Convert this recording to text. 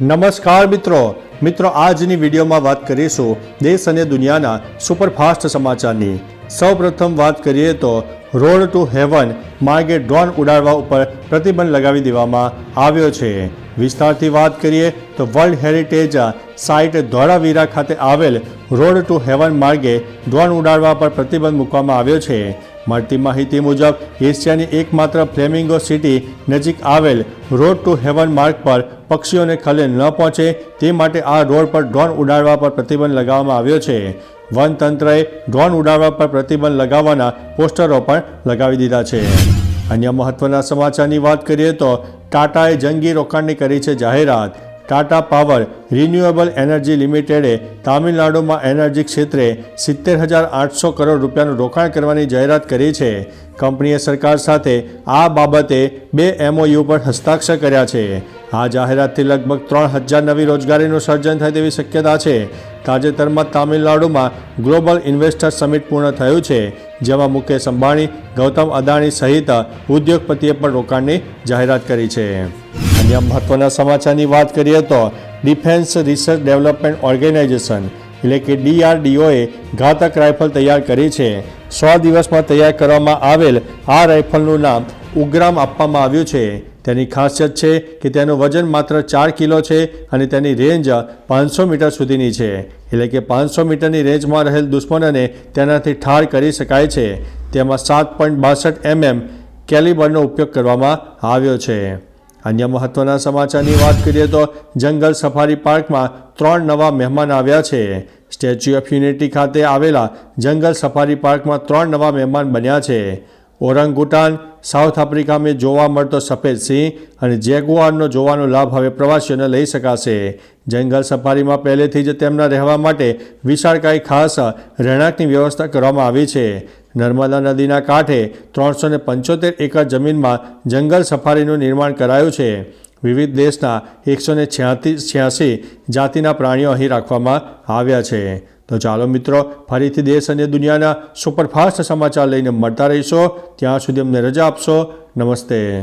નમસ્કાર મિત્રો. મિત્રો, આજની વિડીયોમાં વાત કરીશું દેશ અને દુનિયાના સુપરફાસ્ટ સમાચારની. સૌપ્રથમ વાત કરીએ તો રોડ ટુ હેવન માર્ગે ડ્રોન ઉડાડવા ઉપર પ્રતિબંધ લગાવી દેવામાં આવ્યો છે. વિસ્તારથી વાત કરીએ તો વર્લ્ડ હેરિટેજ સાઇટ ધોળાવીરા ખાતે આવેલ રોડ ટુ હેવન માર્ગે ડ્રોન ઉડાડવા પર પ્રતિબંધ મૂકવામાં આવ્યો છે. મળતી માહિતી મુજબ, એશિયાની એકમાત્ર ફ્લેમિંગો સિટી નજીક આવેલ રોડ ટુ હેવન માર્ગ પર પક્ષીઓને ખલેલ ન પહોંચે તે માટે આ રોડ પર ડ્રોન ઉડાડવા પર પ્રતિબંધ લગાવવામાં આવ્યો છે. વન તંત્રએ ડ્રોન ઉડાડવા પર પ્રતિબંધ લગાવવાના પોસ્ટરો પણ લગાવી દીધા છે. અન્ય મહત્વના સમાચારની વાત કરીએ તો, ટાટાએ જંગી રોકાણની કરી છે જાહેરાત. ટાટા પાવર રિન્યુએબલ એનર્જી લિમિટેડે તામિલનાડુમાં એનર્જી ક્ષેત્રે સિત્તેર હજાર આઠસો કરોડ રૂપિયાનું રોકાણ કરવાની જાહેરાત કરી છે. કંપનીએ સરકાર સાથે આ બાબતે બે એમઓયુ પર હસ્તાક્ષર કર્યા છે. આ જાહેરાતથી લગભગ ત્રણ હજાર નવી રોજગારીનું સર્જન થાય તેવી શક્યતા છે. તાજેતરમાં તામિલનાડુમાં ગ્લોબલ ઇન્વેસ્ટર સમિટ પૂર્ણ થયું છે, જેમાં મુકેશ અંબાણી, ગૌતમ અદાણી સહિત ઉદ્યોગપતિએ પણ રોકાણની જાહેરાત કરી છે. અન્ય મહત્વના સમાચારની વાત કરીએ તો ડિફેન્સ રિસર્ચ ડેવલપમેન્ટ ઓર્ગેનાઇઝેશન, એટલે કે ડીઆરડીઓએ ઘાતક રાઇફલ તૈયાર કરી છે. સો દિવસમાં તૈયાર કરવામાં આવેલ આ રાઇફલનું નામ ઉગ્રામ આપવામાં આવ્યું છે. તેની ખાસિયત છે કે તેનું વજન માત્ર ચાર કિલો છે અને તેની રેન્જ પાંચસો મીટર સુધીની છે. એટલે કે પાંચસો મીટરની રેન્જમાં રહેલ દુશ્મનને તેનાથી ઠાર કરી શકાય છે. તેમાં સાત પોઈન્ટ બાસઠ એમએમ કેલિબરનો ઉપયોગ કરવામાં આવ્યો છે. અન્ય મહત્વના સમાચારની વાત કરીએ તો જંગલ સફારી પાર્કમાં ત્રણ નવા મહેમાન આવ્યા છે. સ્ટેચ્યુ ઓફ યુનિટી ખાતે આવેલા જંગલ સફારી પાર્કમાં ત્રણ નવા મહેમાન બન્યા છે. ઓરંગુટાન, સાઉથ આફ્રિકામાં જોવા મળતો સફેદ સિંહ અને જેગુઆરનો જોવાનો લાભ હવે પ્રવાસીઓને લઈ શકાશે. જંગલ સફારીમાં પહેલેથી જ તેમના રહેવા માટે વિશાળકાય ખાસ રહેણાંકની વ્યવસ્થા કરવામાં આવી છે. નર્મદા નદીના કાંઠે ત્રણસો ને પંચોતેર એકર જમીનમાં જંગલ સફારીનું નિર્માણ કરાયું છે. વિવિધ દેશના એકસો ને છ્યાસી જાતિના પ્રાણીઓ અહીં રાખવામાં આવ્યા છે. તો ચાલો મિત્રો, ફરીથી દેશ અને દુનિયાના સુપરફાસ્ટ સમાચાર લઈને મળતા રહીશો. ત્યાં સુધી અમને રજા આપશો. નમસ્તે.